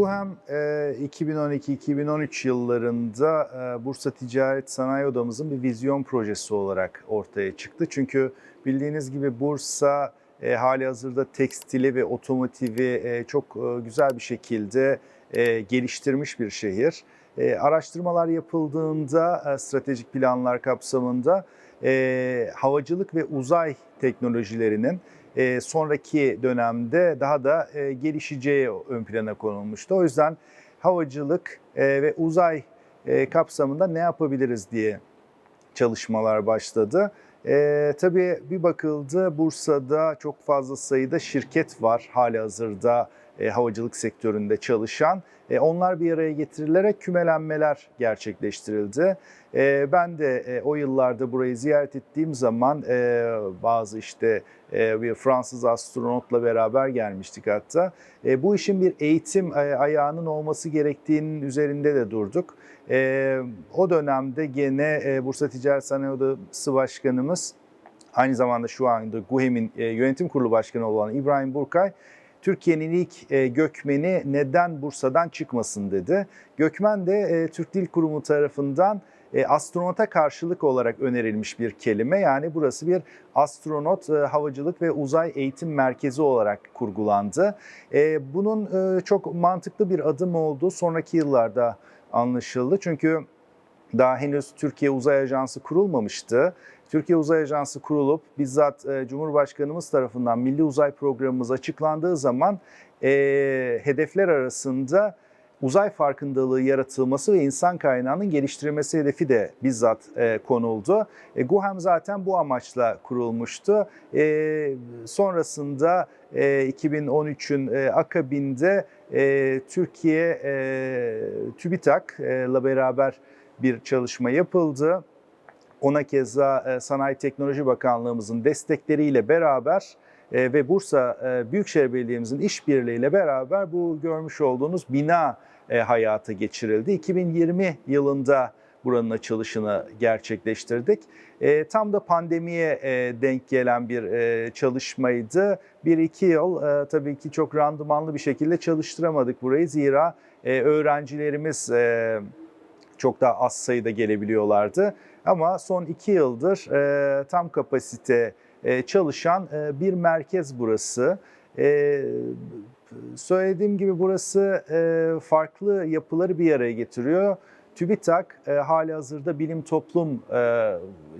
GUHEM e, 2012-2013 yıllarında e, Bursa Ticaret Sanayi Odamızın bir vizyon projesi olarak ortaya çıktı. Çünkü bildiğiniz gibi Bursa e, hali hazırda tekstili ve otomotivi e, çok e, güzel bir şekilde e, geliştirmiş bir şehir. E, araştırmalar yapıldığında e, stratejik planlar kapsamında e, havacılık ve uzay teknolojilerinin e, sonraki dönemde daha da e, gelişeceği ön plana konulmuştu. O yüzden havacılık e, ve uzay e, kapsamında ne yapabiliriz diye çalışmalar başladı. Tabii bir bakıldı Bursa'da çok fazla sayıda şirket var hali hazırda e, havacılık sektöründe çalışan. E, onlar bir araya getirilerek kümelenmeler gerçekleştirildi. E, ben de o yıllarda burayı ziyaret ettiğim zaman bazı işte bir Fransız astronotla beraber gelmiştik hatta. Bu işin bir eğitim ayağının olması gerektiğinin üzerinde de durduk. O dönemde gene Bursa Ticaret Sanayi Odası Başkanımız aynı zamanda şu anda GUHEM'in yönetim kurulu başkanı olan İbrahim Burkay Türkiye'nin ilk e, gökmeni neden Bursa'dan çıkmasın dedi. Gökmen de e, Türk Dil Kurumu tarafından e, astronota karşılık olarak önerilmiş bir kelime. Yani burası bir astronot havacılık ve uzay eğitim merkezi olarak kurgulandı. Bunun çok mantıklı bir adım olduğu sonraki yıllarda anlaşıldı. Çünkü daha henüz Türkiye Uzay Ajansı kurulmamıştı. Türkiye Uzay Ajansı kurulup bizzat e, Cumhurbaşkanımız tarafından Milli Uzay Programımız açıklandığı zaman e, hedefler arasında uzay farkındalığı yaratılması ve insan kaynağının geliştirilmesi hedefi de bizzat e, konuldu. E, GUHEM zaten bu amaçla kurulmuştu. E, sonrasında e, 2013'ün e, akabinde e, Türkiye e, TÜBİTAK'la beraber bir çalışma yapıldı. Ona keza e, Sanayi Teknoloji Bakanlığımızın destekleriyle beraber e, ve Bursa e, Büyükşehir Belediye'mizin işbirliğiyle beraber bu görmüş olduğunuz bina hayata geçirildi. 2020 yılında buranın açılışını gerçekleştirdik. tam da pandemiye denk gelen bir çalışmaydı. Bir iki yıl tabii ki çok randımanlı bir şekilde çalıştıramadık burayı. Zira öğrencilerimiz çok daha az sayıda gelebiliyorlardı. Ama son iki yıldır e, tam kapasite e, çalışan e, bir merkez burası. E, söylediğim gibi burası e, farklı yapıları bir araya getiriyor. TÜBİTAK e, hali hazırda bilim toplum e,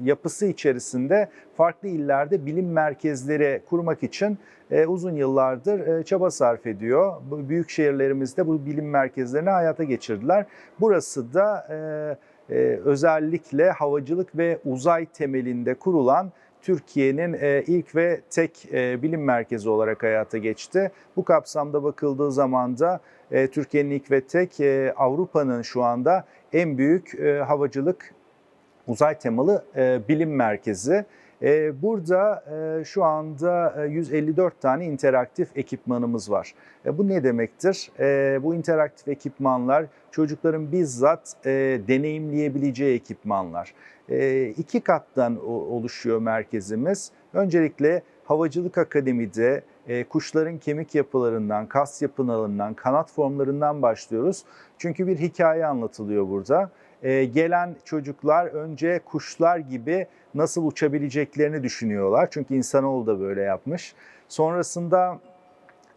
yapısı içerisinde farklı illerde bilim merkezleri kurmak için e, uzun yıllardır e, çaba sarf ediyor. Bu büyük şehirlerimizde bu bilim merkezlerini hayata geçirdiler. Burası da e, e, özellikle havacılık ve uzay temelinde kurulan Türkiye'nin e, ilk ve tek e, bilim merkezi olarak hayata geçti. Bu kapsamda bakıldığı zaman da e, Türkiye'nin ilk ve tek Avrupa'nın şu anda en büyük havacılık uzay temalı bilim merkezi. E, burada e, şu anda e, 154 tane interaktif ekipmanımız var. E, bu ne demektir? E, bu interaktif ekipmanlar çocukların bizzat e, deneyimleyebileceği ekipmanlar. E, iki kattan oluşuyor merkezimiz. Öncelikle Havacılık Akademi'de e, kuşların kemik yapılarından, kas yapılarından, kanat formlarından başlıyoruz. Çünkü bir hikaye anlatılıyor burada. E, gelen çocuklar önce kuşlar gibi nasıl uçabileceklerini düşünüyorlar. Çünkü insanoğlu da böyle yapmış. Sonrasında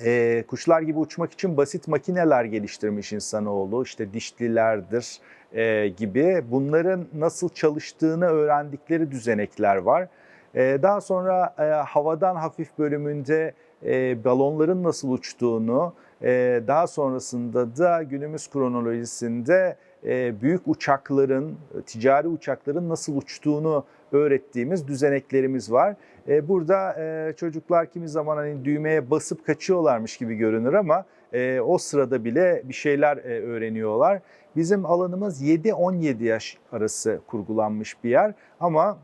e, kuşlar gibi uçmak için basit makineler geliştirmiş insanoğlu. İşte dişlilerdir e, gibi. Bunların nasıl çalıştığını öğrendikleri düzenekler var. E, daha sonra e, havadan hafif bölümünde e, balonların nasıl uçtuğunu, e, daha sonrasında da günümüz kronolojisinde büyük uçakların, ticari uçakların nasıl uçtuğunu öğrettiğimiz düzeneklerimiz var. E, burada e, çocuklar kimi zaman hani düğmeye basıp kaçıyorlarmış gibi görünür ama e, o sırada bile bir şeyler e, öğreniyorlar. Bizim alanımız 7-17 yaş arası kurgulanmış bir yer ama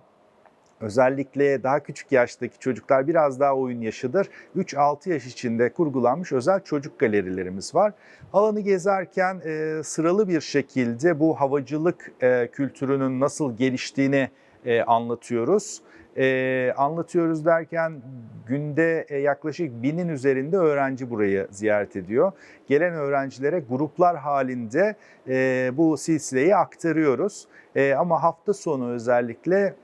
Özellikle daha küçük yaştaki çocuklar biraz daha oyun yaşıdır. 3-6 yaş içinde kurgulanmış özel çocuk galerilerimiz var. Alanı gezerken e, sıralı bir şekilde bu havacılık e, kültürünün nasıl geliştiğini e, anlatıyoruz. E, anlatıyoruz derken günde e, yaklaşık binin üzerinde öğrenci burayı ziyaret ediyor. Gelen öğrencilere gruplar halinde e, bu silsileyi aktarıyoruz. E, ama hafta sonu özellikle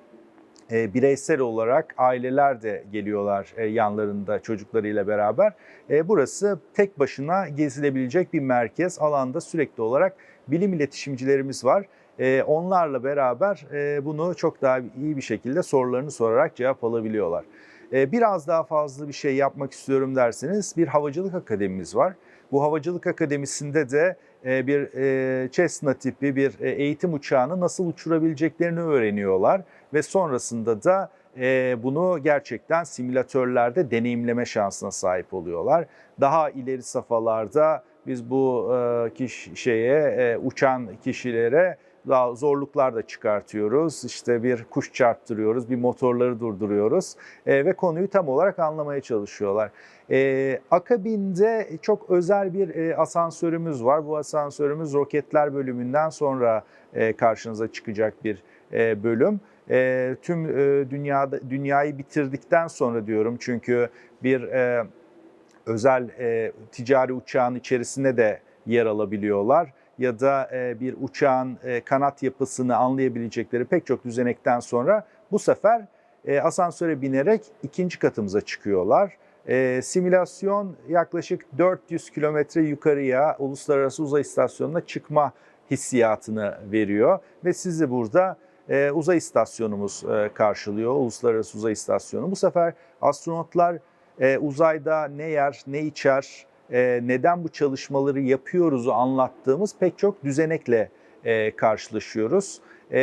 e, bireysel olarak aileler de geliyorlar e, yanlarında çocuklarıyla beraber. E, burası tek başına gezilebilecek bir merkez. Alanda sürekli olarak bilim iletişimcilerimiz var. E, onlarla beraber e, bunu çok daha iyi bir şekilde sorularını sorarak cevap alabiliyorlar. E, biraz daha fazla bir şey yapmak istiyorum derseniz bir havacılık akademimiz var. Bu havacılık akademisinde de bir e, Cessna tipi bir e, eğitim uçağını nasıl uçurabileceklerini öğreniyorlar ve sonrasında da e, bunu gerçekten simülatörlerde deneyimleme şansına sahip oluyorlar. Daha ileri safhalarda biz bu e, kişi, şeye e, uçan kişilere daha zorluklar da çıkartıyoruz. İşte bir kuş çarptırıyoruz, bir motorları durduruyoruz e, ve konuyu tam olarak anlamaya çalışıyorlar. E, akabinde çok özel bir e, asansörümüz var. Bu asansörümüz roketler bölümünden sonra e, karşınıza çıkacak bir e, bölüm. E, tüm e, dünyada dünyayı bitirdikten sonra diyorum çünkü bir e, özel e, ticari uçağın içerisinde de yer alabiliyorlar ya da e, bir uçağın e, kanat yapısını anlayabilecekleri pek çok düzenekten sonra bu sefer e, asansöre binerek ikinci katımıza çıkıyorlar. Simülasyon yaklaşık 400 kilometre yukarıya Uluslararası Uzay İstasyonu'na çıkma hissiyatını veriyor ve sizi burada e, uzay istasyonumuz karşılıyor, Uluslararası Uzay İstasyonu. Bu sefer astronotlar uzayda ne yer, ne içer, neden bu çalışmaları yapıyoruzu anlattığımız pek çok düzenekle e, karşılaşıyoruz. E,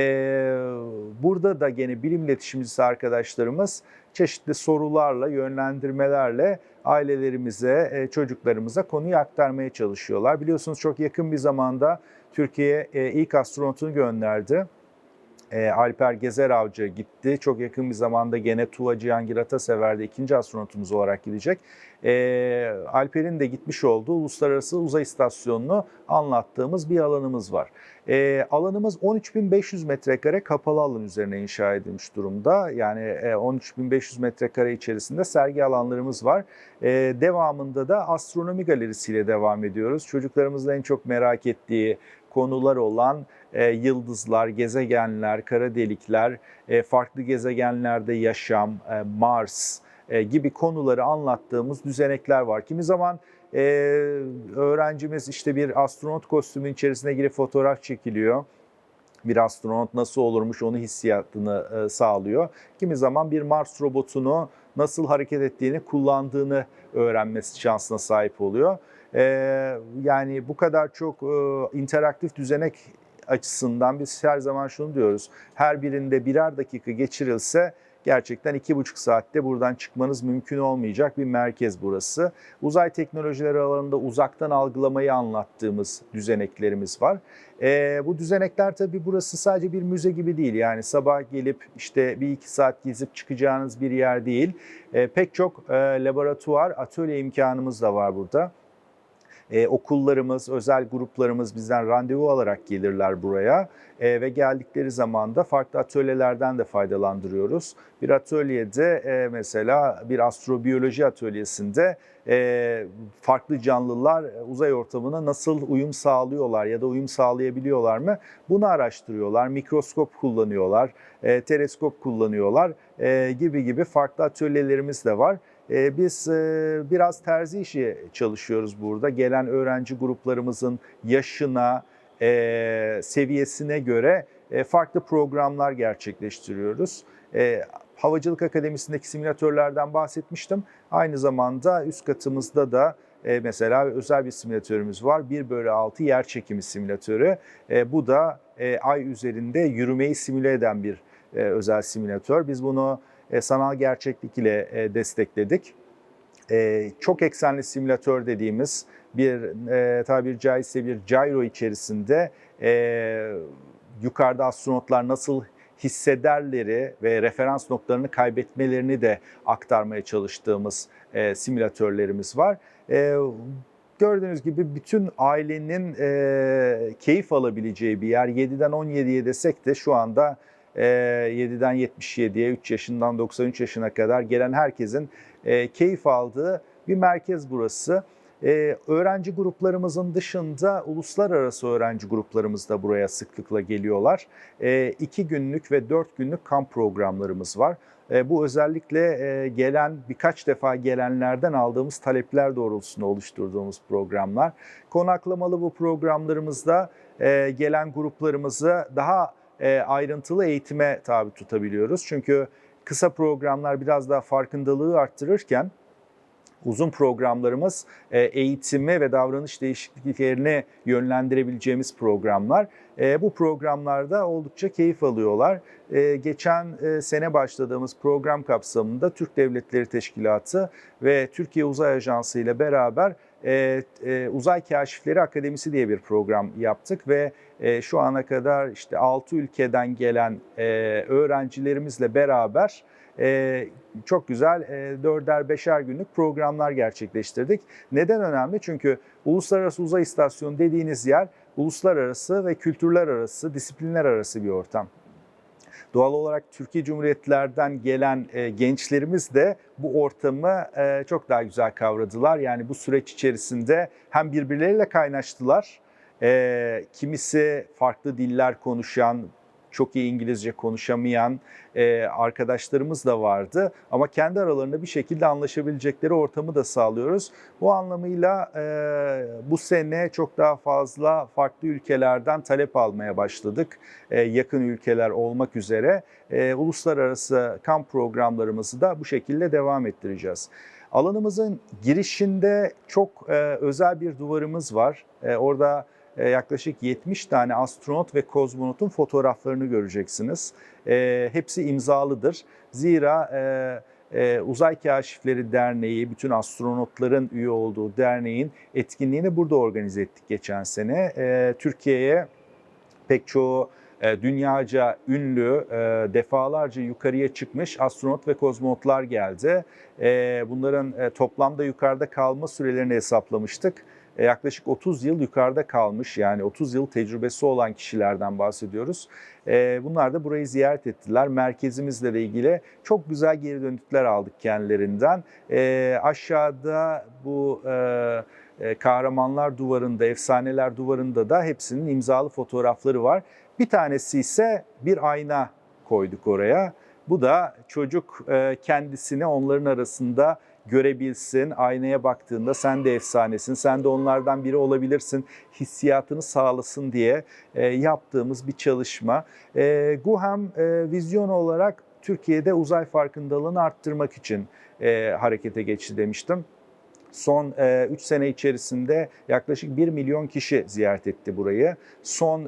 burada da gene bilim iletişimcisi arkadaşlarımız çeşitli sorularla, yönlendirmelerle ailelerimize, e, çocuklarımıza konuyu aktarmaya çalışıyorlar. Biliyorsunuz çok yakın bir zamanda Türkiye e, ilk astronotunu gönderdi. E, Alper Gezer Avcı gitti. Çok yakın bir zamanda gene Tuva Cihangir Atasever'de ikinci astronotumuz olarak gidecek. E, Alper'in de gitmiş olduğu Uluslararası Uzay İstasyonu'nu anlattığımız bir alanımız var. E, alanımız 13.500 metrekare kapalı alan üzerine inşa edilmiş durumda. Yani e, 13.500 metrekare içerisinde sergi alanlarımız var. E, devamında da astronomi galerisiyle devam ediyoruz. Çocuklarımızın en çok merak ettiği konular olan e, yıldızlar, gezegenler, kara delikler, e, farklı gezegenlerde yaşam, e, Mars e, gibi konuları anlattığımız düzenekler var. Kimi zaman e, öğrencimiz işte bir astronot kostümü içerisine girip fotoğraf çekiliyor bir astronot nasıl olurmuş onu hissiyatını e, sağlıyor. Kimi zaman bir Mars robotunu nasıl hareket ettiğini kullandığını öğrenmesi şansına sahip oluyor. E, yani bu kadar çok e, interaktif düzenek açısından biz her zaman şunu diyoruz. Her birinde birer dakika geçirilse gerçekten iki buçuk saatte buradan çıkmanız mümkün olmayacak bir merkez burası. Uzay teknolojileri alanında uzaktan algılamayı anlattığımız düzeneklerimiz var. E, bu düzenekler tabii burası sadece bir müze gibi değil. Yani sabah gelip işte bir iki saat gezip çıkacağınız bir yer değil. E, pek çok e, laboratuvar, atölye imkanımız da var burada. Ee, okullarımız, özel gruplarımız bizden randevu alarak gelirler buraya ee, ve geldikleri zaman da farklı atölyelerden de faydalandırıyoruz. Bir atölyede e, mesela bir astrobiyoloji atölyesinde e, farklı canlılar uzay ortamına nasıl uyum sağlıyorlar ya da uyum sağlayabiliyorlar mı? Bunu araştırıyorlar, mikroskop kullanıyorlar, e, teleskop kullanıyorlar e, gibi gibi farklı atölyelerimiz de var. E, biz e, biraz terzi işi çalışıyoruz burada. Gelen öğrenci gruplarımızın yaşına, e, seviyesine göre farklı programlar gerçekleştiriyoruz. Havacılık Akademisi'ndeki simülatörlerden bahsetmiştim. Aynı zamanda üst katımızda da mesela özel bir simülatörümüz var. 1 bölü 6 yer çekimi simülatörü. Bu da ay üzerinde yürümeyi simüle eden bir özel simülatör. Biz bunu e, sanal gerçeklik ile e, destekledik. E, çok eksenli simülatör dediğimiz bir tabiri caizse bir gyro içerisinde yukarıda astronotlar nasıl hissederleri ve referans noktalarını kaybetmelerini de aktarmaya çalıştığımız simülatörlerimiz var. Gördüğünüz gibi bütün ailenin keyif alabileceği bir yer. 7'den 17'ye desek de şu anda e, 7'den 77'ye, 3 yaşından 93 yaşına kadar gelen herkesin e, keyif aldığı bir merkez burası. Ee, öğrenci gruplarımızın dışında uluslararası öğrenci gruplarımız da buraya sıklıkla geliyorlar. Ee, iki günlük ve dört günlük kamp programlarımız var. Ee, bu özellikle e, gelen birkaç defa gelenlerden aldığımız talepler doğrultusunda oluşturduğumuz programlar. Konaklamalı bu programlarımızda e, gelen gruplarımızı daha ayrıntılı eğitime tabi tutabiliyoruz. Çünkü kısa programlar biraz daha farkındalığı arttırırken uzun programlarımız e, eğitimi ve davranış değişikliklerini yönlendirebileceğimiz programlar. E, Bu programlarda oldukça keyif alıyorlar. E, Geçen e, sene başladığımız program kapsamında Türk Devletleri Teşkilatı ve Türkiye Uzay Ajansı ile beraber e, e, Uzay Kaşifleri Akademisi diye bir program yaptık ve e, şu ana kadar işte 6 ülkeden gelen e, öğrencilerimizle beraber e, çok güzel e, dörder beşer günlük programlar gerçekleştirdik. Neden önemli? Çünkü Uluslararası Uzay İstasyonu dediğiniz yer uluslararası ve kültürler arası, disiplinler arası bir ortam. Doğal olarak Türkiye Cumhuriyetlerden gelen e, gençlerimiz de bu ortamı e, çok daha güzel kavradılar. Yani bu süreç içerisinde hem birbirleriyle kaynaştılar, e, kimisi farklı diller konuşan, çok iyi İngilizce konuşamayan e, arkadaşlarımız da vardı. Ama kendi aralarında bir şekilde anlaşabilecekleri ortamı da sağlıyoruz. Bu anlamıyla e, bu sene çok daha fazla farklı ülkelerden talep almaya başladık. E, yakın ülkeler olmak üzere e, uluslararası kamp programlarımızı da bu şekilde devam ettireceğiz. Alanımızın girişinde çok e, özel bir duvarımız var. E, orada yaklaşık 70 tane astronot ve kozmonotun fotoğraflarını göreceksiniz. E, hepsi imzalıdır. Zira e, e, Uzay Kaşifleri Derneği, bütün astronotların üye olduğu derneğin etkinliğini burada organize ettik geçen sene. E, Türkiye'ye pek çoğu e, dünyaca ünlü, e, defalarca yukarıya çıkmış astronot ve kozmonotlar geldi. E, bunların e, toplamda yukarıda kalma sürelerini hesaplamıştık. E, yaklaşık 30 yıl yukarıda kalmış yani 30 yıl tecrübesi olan kişilerden bahsediyoruz. E, bunlar da burayı ziyaret ettiler. Merkezimizle de ilgili çok güzel geri dönütler aldık kendilerinden. E, aşağıda bu kahramanlar duvarında, efsaneler duvarında da hepsinin imzalı fotoğrafları var. Bir tanesi ise bir ayna koyduk oraya. Bu da çocuk kendisini onların arasında görebilsin, aynaya baktığında sen de efsanesin, sen de onlardan biri olabilirsin hissiyatını sağlasın diye e, yaptığımız bir çalışma. E, GUHEM e, vizyon olarak Türkiye'de uzay farkındalığını arttırmak için e, harekete geçti demiştim. Son 3 e, sene içerisinde yaklaşık 1 milyon kişi ziyaret etti burayı. Son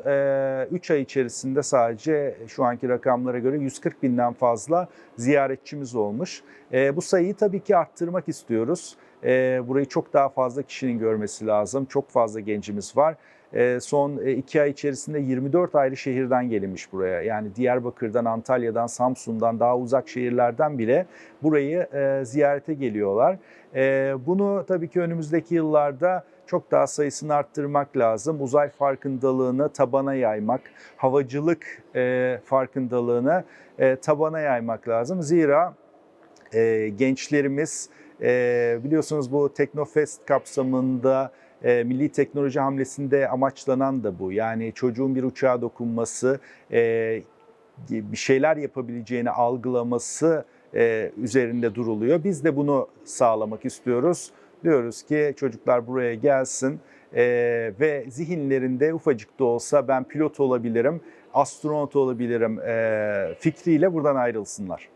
3 ay içerisinde sadece şu anki rakamlara göre 140 binden fazla ziyaretçimiz olmuş. E, bu sayıyı tabii ki arttırmak istiyoruz. E, burayı çok daha fazla kişinin görmesi lazım. Çok fazla gencimiz var. Son iki ay içerisinde 24 ayrı şehirden gelinmiş buraya. Yani Diyarbakır'dan, Antalya'dan, Samsun'dan, daha uzak şehirlerden bile burayı ziyarete geliyorlar. Bunu tabii ki önümüzdeki yıllarda çok daha sayısını arttırmak lazım. Uzay farkındalığını tabana yaymak, havacılık farkındalığını tabana yaymak lazım. Zira gençlerimiz biliyorsunuz bu Teknofest kapsamında e, milli teknoloji hamlesinde amaçlanan da bu. Yani çocuğun bir uçağa dokunması, e, bir şeyler yapabileceğini algılaması e, üzerinde duruluyor. Biz de bunu sağlamak istiyoruz. Diyoruz ki çocuklar buraya gelsin e, ve zihinlerinde ufacık da olsa ben pilot olabilirim, astronot olabilirim e, fikriyle buradan ayrılsınlar.